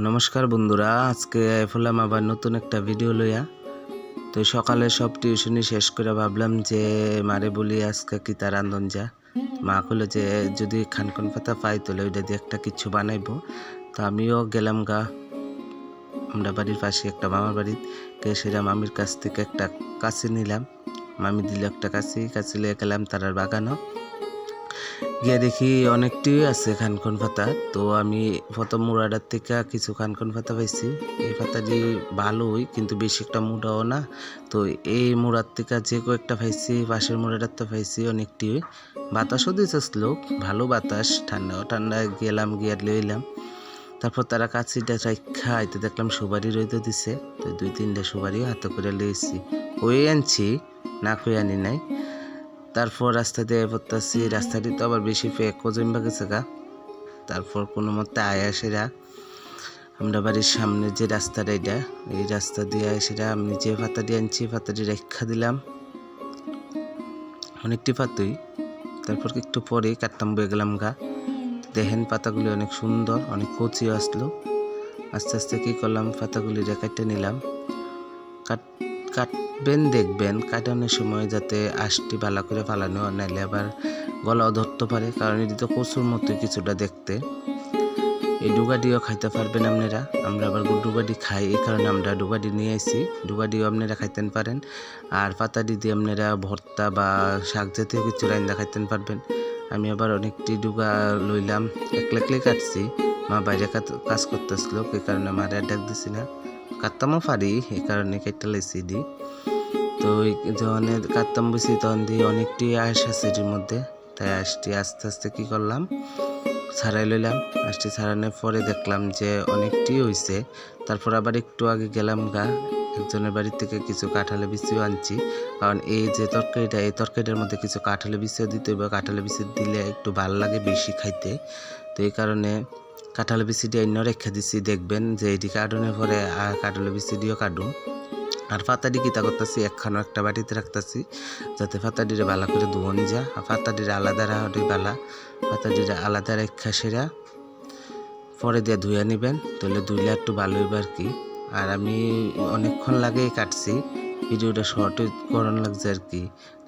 নমস্কার বন্ধুরা, আজকে আইফলাম আবার নতুন একটা ভিডিও লইয়া। তো সকালে সব টিউশনি শেষ করে ভাবলাম যে, মারে বলি আজকে কি তার আন্দন যা। মা কইলো যে, যদি খানকন পাতা পাই তাহলে ওইটা দিয়ে একটা কিছু বানাইবো। তো আমিও গেলাম গা, আমরা বাড়ির পাশে একটা মামার বাড়ি। সেটা মামির কাছ থেকে একটা কাছে নিলাম। মামি দিল একটা কাছে কাছে লিয়ে গেলাম তারার বাগানও। গিয়ে দেখি অনেকটি আছে খানকন পাতা তো আমি প্রথম মুড়াটার থেকে কিছু খানকন পাতা পাইছি। এই পাতাটি ভালোই, কিন্তু বেশি একটা মুড়াও না। তো এই মুড়ার থেকে যে কয়েকটা পাইছি, পাশের মুড়াটার তো পাইছি অনেকটি। বাতাসও দিতেছিল ভালো বাতাস, ঠান্ডাও ঠান্ডা, গেলাম, গিয়ার লইলাম। তারপর তারা কাছিটা রাখা এতে দেখলাম সুবারি রইতে দিছে। তো দুই, তিনটা সুবারিও হাতে করে লইছি। ওই আনছি? না কই আনি নাই। তারপর রাস্তা দিয়ে পড়তেছি, রাস্তাটি তো আবার বেশি ফেক কজম্বা গেছে গা। তারপর কোনো মতে আয়া সেরা, আমরা বাড়ির সামনে যে রাস্তাটা এটা, এই রাস্তা দিয়ে সেটা আমি যে পাতাটি আনছি পাতাটি রেখা দিলাম। অনেকটি পাতুই তারপর একটু পরে কাটতাম বয়ে গেলাম গা। দেখেন পাতাগুলি অনেক সুন্দর, অনেক কচি আসলো। আস্তে আস্তে কী করলাম, পাতাগুলি রেখাইতে নিলাম। কাট কাটবেন দেখবেন কাটানোর সময় যাতে আশটি ভালো করে ফালানো নাইলে আবার গলাও ধরতে পারে, কারণ এটি তো কচুর মতো কিছুটা দেখতে। এই ডুগাডিও খাইতে পারবেন আপনারা। আমরা আবার ডুগাডি খাই, এই কারণে আমরা ডুগাডি নিয়ে আসি ডুগাডিও আপনারা খাইতেন পারেন, আর পাতাডি দিয়ে আপনারা ভর্তা বা শাক জাতীয় কিছু রান্না খাইতেন পারবেন। আমি আবার অনেকটি ডুগা লইলাম, একলা একলাই কাটছি। মা বাইরে কাজ করতেছিল, এই কারণে মারে ডাক দিছি না। কাটতামও পারি এই কারণে কেটে লাইছি দি তো যখন কাটতাম বসি তখন দিয়ে অনেকটি আঁশ আছে এটির মধ্যে। তাই আঁশটি আস্তে আস্তে কি করলাম, ছাড়াই লইলাম। আঁশটি ছাড়ানোর পরে দেখলাম যে অনেকটি হয়েছে তারপর আবার একটু আগে গেলাম গা, একজনের বাড়ি থেকে কিছু কাঁঠালে বিচিও আনছি। কারণ এই যে তরকারিটা, এই তরকারিটার মধ্যে কিছু কাঁঠালে বিচিও দিতে হবে কাঁঠালে বিচি দিলে একটু ভালো লাগে বেশি খাইতে। তো এই কারণে কাঁঠাল বিচিটি অন্য রেখে দিছি, দেখবেন যে এটি কাটনের পরে কাঁঠাল বিচিটিও কাটুন আর পাতাটি কিতা করতেছি, একখানো একটা বাটিতে রাখতেছি, যাতে পাতাটিরে ভালো করে ধোয়ন যা আর পাতাটিরে আলাদা রাখাটি বালা পাতাটিরে আলাদা রেখা সেরা। পরে দিয়ে ধুয়ে নেবেন, তাহলে ধুইলে একটু ভালো হইবে আর কি। আর আমি অনেকক্ষণ লাগেই কাটছি, ভিডিওটা শর্ট করানো লাগছে আর কি।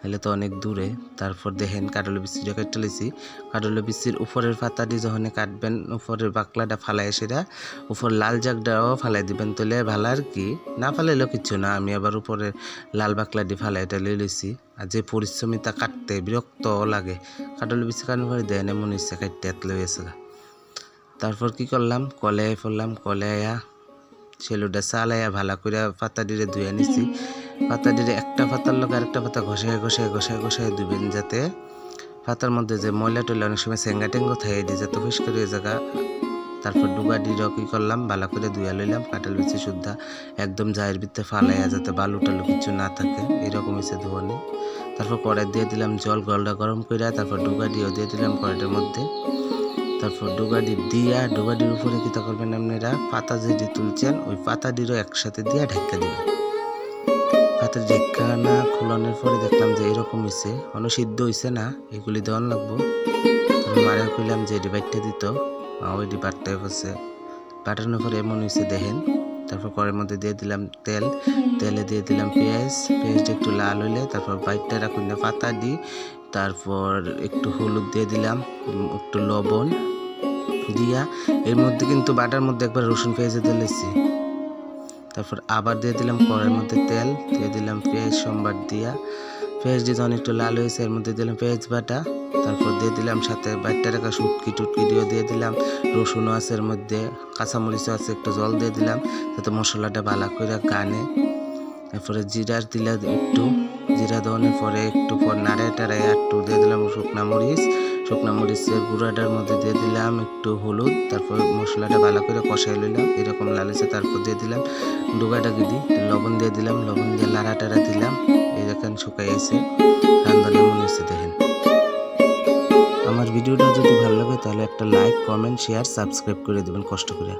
তাহলে তো অনেক দূরে। তারপর দেখেন কাটলে বিচিটা কেটে লেছি কাটলে বিচির উপরের পাতাটি যখন কাটবেন, উপরের বাকলাটা ফালাই সেটা উপর লাল জাগটাও ফালাই দিবেন। তাহলে ভালো আর কি? না ফালাইলেও কিছু না, আমি আবার উপরের লাল বাকলাটি ফালাই এটা লিয়ে লইছি। আর যে পরিশ্রমিতা কাটতে বিরক্ত লাগে। কাটলে বিচি কাটার পরে দেন এমন ইচ্ছে কাটতে এত লইয়েছে তারপর কি করলাম? কলে ফেললাম কলে আয়া সেলুটা চালাইয়া ভালো করে পাতা ডিরে ধুয়ে নিছি। পাতা ডিরে একটা পাতার লোক আরেকটা পাতা ঘষায় ঘষায় ঘষায় ঘষায় ধুবেন যাতে পাতার মধ্যে যে ময়লা টয়লা অনেক সময় সেঙ্গা টেঙ্গো থাকে, এটি যাতে পরিষ্কার হয়ে জায়গা। তারপর ডুবা ডিরও কী করলাম ভালো করে ধুয়া লইলাম, কাঁঠাল বিচি শুদ্ধা একদম জায়ের ভিতরে ফালাইয়া যাতে বালু টালু কিছু না থাকে এরকম হয়েছে ধোয়ানি। তারপর কড়াই দিয়ে দিলাম জল, গলটা গরম করে তারপর ডুগা ডিও দিয়ে দিলাম কড়াইটার মধ্যে। তারপর ডুগাডি দিয়া ডুগাডির উপরে কিতা করবেন আপনারা? পাতা যেটি তুলছেন, ওই পাতাটিরও একসাথে দিয়া ঢেকা দিবেন। পাতা ঢেকা না খোলানোর পরে দেখলাম যে এরকম হয়েছে কোনো সিদ্ধ হয়েছে না, এগুলি দেওয়ান লাগবো। মারা কইলাম যে এটি বাইটটা দিত। ওই ডি বাটটাই হচ্ছে বাটানোর পরে এমন হয়েছে দেখেন। তারপর কড়ের মধ্যে দিয়ে দিলাম তেল। তেলে দিয়ে দিলাম পেঁয়াজ। পেঁয়াজটা একটু লাল হইলে তারপর বাইটটা রাখুন পাতা দিই তারপর একটু হলুদ দিয়ে দিলাম, একটু লবণ দিয়া। এর মধ্যে কিন্তু বাটার মধ্যে একবার রসুন পেঁয়াজ দিয়ে লেছি তারপর আবার দিয়ে দিলাম কড়াইয়ের মধ্যে তেল, দিয়ে দিলাম পেঁয়াজ, সোমবার দিয়া। পেঁয়াজ দিয়ে যখন একটু লাল হয়েছে, এর মধ্যে দিলাম পেঁয়াজ বাটা, তারপর দিয়ে দিলাম সাথে বাইটটা রাখা শুটকি টুটকি দিয়ে দিয়ে দিলাম। রসুনও আছে এর মধ্যে, কাঁচামরিচও আছে, একটু জল দিয়ে দিলাম, যাতে মশলাটা ভালো করে গানে। তারপরে জিরা দিলাম একটু, জিরা দেওয়ানোর পরে একটু পর নাড়ায় টাড়ায় একটু দিয়ে দিলাম শুকনা মরিচ শুকনা মরিচের গুঁড়াটার মধ্যে দিয়ে দিলাম, একটু হলুদ, তারপর মশলাটা ভালো করে কষাই লইলাম, এরকম লালেছে তারপর দিয়ে দিলাম ডুগাটা গিদি লবণ দিয়ে দিলাম, লবণ দিয়ে লাড়া টাড়া দিলাম, এই দেখেন শুকাই এসে রান্নার মনে এসে দেখেন। আমার ভিডিওটা যদি ভালো লাগে তাহলে একটা লাইক কমেন্ট শেয়ার সাবস্ক্রাইব করে দেবেন কষ্ট করে।